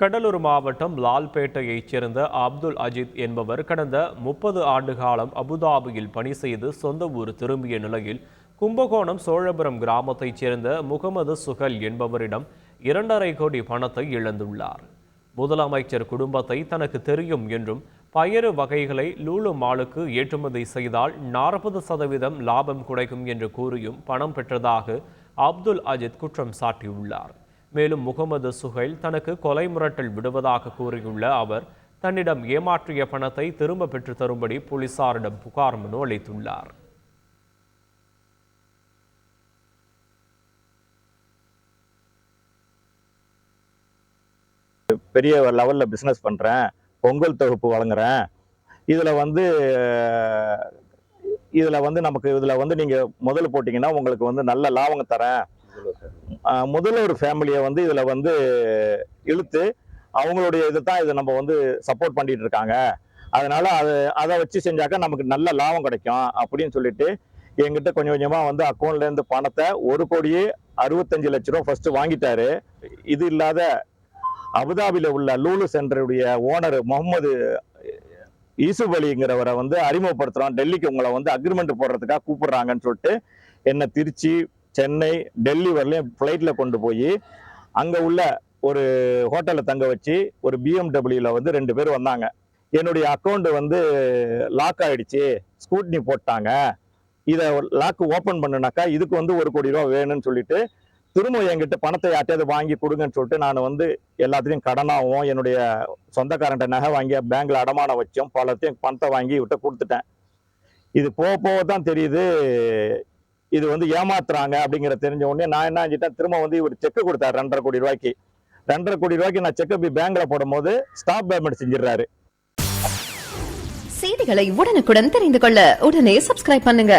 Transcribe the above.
கடலூர் மாவட்டம் லால்பேட்டையைச் சேர்ந்த அப்துல் அஜித் என்பவர் கடந்த முப்பது ஆண்டு காலம் அபுதாபியில் பணி செய்து சொந்த ஊர் திரும்பிய நிலையில் கும்பகோணம் சோழபுரம் கிராமத்தைச் சேர்ந்த முகமது சுகல் என்பவரிடம் இரண்டரை கோடி பணத்தை இழந்துள்ளார். முதலமைச்சர் குடும்பத்தை தனக்கு தெரியும் என்றும் பயறு வகைகளை லூலு மாலுக்கு ஏற்றுமதி செய்தால் நாற்பது சதவீதம் லாபம் கிடைக்கும் என்று கூறியும் பணம் பெற்றதாக அப்துல் அஜித் குற்றம் சாட்டியுள்ளார். மேலும் முகமது சுஹைல் தனக்கு கொலை மிரட்டல் விடுவதாக கூறியுள்ள அவர் தன்னிடம் ஏமாற்றிய பணத்தை திரும்ப பெற்று தரும்படி போலீசாரிடம் புகார் மனு அளித்துள்ளார். பெரிய லெவலில் பிஸ்னஸ் பண்ணுறேன் பொங்கல் தொகுப்பு வழங்குறேன். இதில் வந்து இதில் வந்து நமக்கு இதில் வந்து நீங்கள் முதல் போட்டிங்கன்னா உங்களுக்கு வந்து நல்ல லாபம் தரேன். முதல்ல ஒரு ஃபேமிலியை வந்து இதில் வந்து இழுத்து அவங்களுடைய இதை தான் இதை நம்ம வந்து சப்போர்ட் பண்ணிட்டு இருக்காங்க. அதனால அது அதை வச்சு செஞ்சாக்கா நமக்கு நல்ல லாபம் கிடைக்கும் அப்படின்னு சொல்லிட்டு எங்கிட்ட கொஞ்சம் கொஞ்சமாக வந்து அக்கௌண்ட்லேருந்து பணத்தை ஒரு கோடியே அறுபத்தஞ்சு லட்ச ரூபா ஃபஸ்ட்டு வாங்கிட்டாரு. இது இல்லாத அபுதாபியில் உள்ள லூலு சென்டருடைய ஓனர் முகமது யூசுப் அலிங்கிறவரை வந்து அறிமுகப்படுத்துகிறோம் டெல்லிக்கு உங்களை வந்து அக்ரிமெண்ட் போடுறதுக்காக கூப்பிடுறாங்கன்னு சொல்லிட்டு என்னை திருச்சி சென்னை டெல்லி வரலையும் ஃப்ளைட்டில் கொண்டு போய் அங்கே உள்ள ஒரு ஹோட்டலில் தங்க வச்சு ஒரு பிஎம்டபிள்யூவில் வந்து ரெண்டு பேர் வந்தாங்க. என்னுடைய அக்கௌண்ட்டு வந்து லாக் ஆயிடுச்சு ஸ்கூட்னி போட்டாங்க. இதை லாக்கு ஓப்பன் பண்ணுனாக்கா இதுக்கு வந்து ஒரு கோடி ரூபா வேணும்னு சொல்லிட்டு திரும்ப என்கிட்ட பணத்தை யார்ட்டையாவது வாங்கி கொடுங்கன்னு சொல்லிட்டு நான் வந்து எல்லாத்துலேயும் கடனாகவும் என்னுடைய சொந்தக்காரன்ட்ட நகை வாங்கி பேங்க்கில் அடமானம் வச்சோம் பலத்தையும் பணத்தை வாங்கி விட்ட கொடுத்துட்டேன். இது போக போக தான் தெரியுது இது வந்து ஏமாத்துறாங்க அப்படிங்கிற தெரிஞ்ச உடனே நான் என்ன செஞ்சிட்டேன் திரும்ப வந்து இவர் செக்கு கொடுத்தாரு ரெண்டரை கோடி ரூபாய்க்கு. ரெண்டரை கோடி ரூபாய்க்கு நான் செக்கை போய் பேங்க்ல போடும்போது ஸ்டாப் பேமெண்ட் செஞ்சிடுறாரு. செய்திகளை உடனுக்குடன் தெரிந்து கொள்ள உடனே சப்ஸ்கிரைப் பண்ணுங்க.